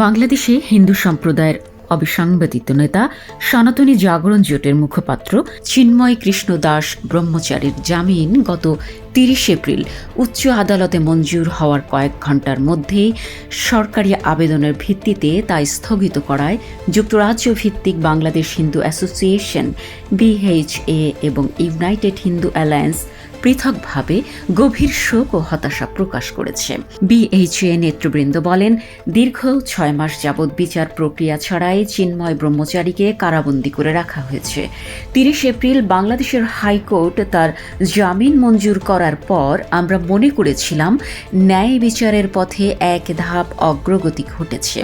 বাংলাদেশে হিন্দু সম্প্রদায়ের অবিসংবাদিত নেতা সনাতনী জাগরণ জোটের মুখপাত্র চিন্ময় কৃষ্ণ দাস ব্রহ্মচারীর জামিন গত তিরিশ এপ্রিল উচ্চ আদালতে মঞ্জুর হওয়ার কয়েক ঘণ্টার মধ্যেই সরকারি আবেদনের ভিত্তিতে তা স্থগিত করায় যুক্তরাজ্য ভিত্তিক বাংলাদেশ হিন্দু অ্যাসোসিয়েশন বিএইচএ এবং ইউনাইটেড হিন্দু অ্যালায়েন্স পৃথকভাবে গভীর শোক ও হতাশা প্রকাশ করেছে। বিএইচএ নেতৃবৃন্দ বলেন, দীর্ঘ ছয় মাস যাবৎ বিচার প্রক্রিয়া ছাড়াই চিন্ময় ব্রহ্মচারীকে কারাবন্দী করে রাখা হয়েছে। তিরিশ এপ্রিল বাংলাদেশের হাইকোর্ট তার জামিন মঞ্জুর করার পর আমরা মনে করেছিলাম, ন্যায় বিচারের পথে এক ধাপ অগ্রগতি ঘটেছে।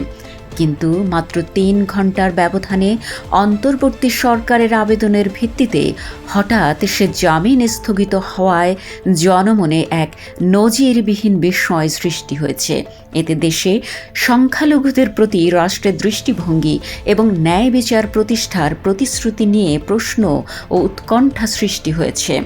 কিন্তু মাত্র তিন ঘণ্টার ব্যবধানে অন্তর্বর্তী সরকারের আবেদনের ভিত্তিতে হঠাৎ সে জামিন স্থগিত হওয়ায় জনমনে এক নজিরবিহীন বিস্ময় সৃষ্টি হয়েছে। এতে দেশে সংখ্যালঘুদের প্রতি রাষ্ট্রের দৃষ্টিভঙ্গি এবং ন্যায় বিচার প্রতিষ্ঠার প্রতিশ্রুতি নিয়ে প্রশ্ন ও উৎকণ্ঠা সৃষ্টি হয়েছে।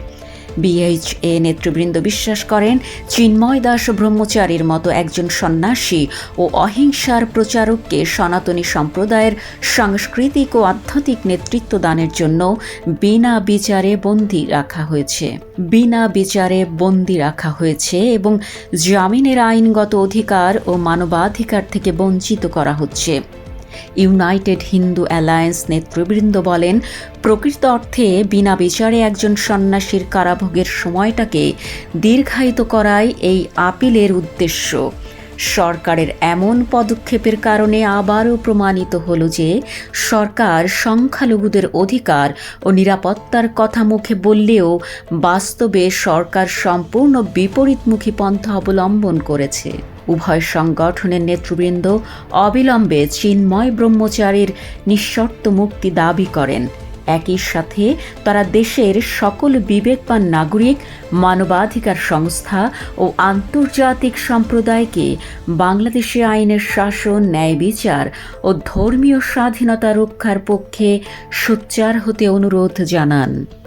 বিএইচএ নেতৃবৃন্দ বিশ্বাস করেন, চিন্ময় দাস ব্রহ্মচারীর মতো একজন সন্ন্যাসী ও অহিংসার প্রচারককে সনাতনী সম্প্রদায়ের সাংস্কৃতিক ও আধ্যাত্মিক নেতৃত্ব দানের জন্য বিনা বিচারে বন্দি রাখা হয়েছে। বিনা বিচারে বন্দি রাখা হয়েছে এবং জামিনের আইনগত অধিকার ও মানবাধিকার থেকে বঞ্চিত করা হচ্ছে। ইউনাইটেড হিন্দু অ্যালায়েন্স নেতৃবৃন্দ বলেন, প্রকৃত অর্থে বিনা বিচারে একজন সন্ন্যাসীর কারাভোগের সময়টাকে দীর্ঘায়িত করাই এই আপিলের উদ্দেশ্য। সরকারের এমন পদক্ষেপের কারণে আবারও প্রমাণিত হল যে সরকার সংখ্যালঘুদের অধিকার ও নিরাপত্তার কথা মুখে বললেও বাস্তবে সরকার সম্পূর্ণ বিপরীতমুখী পন্থা অবলম্বন করেছে। উভয় সংগঠনের নেতৃবৃন্দ অবিলম্বে চিন্ময় ব্রহ্মচারীর নিঃশর্ত মুক্তি দাবি করেন। একই সাথে তারা দেশের সকল বিবেকবান নাগরিক, মানবাধিকার সংস্থা ও আন্তর্জাতিক সম্প্রদায়কে বাংলাদেশে আইনের শাসন, ন্যায় বিচার ও ধর্মীয় স্বাধীনতা রক্ষার পক্ষে সোচ্চার হতে অনুরোধ জানান।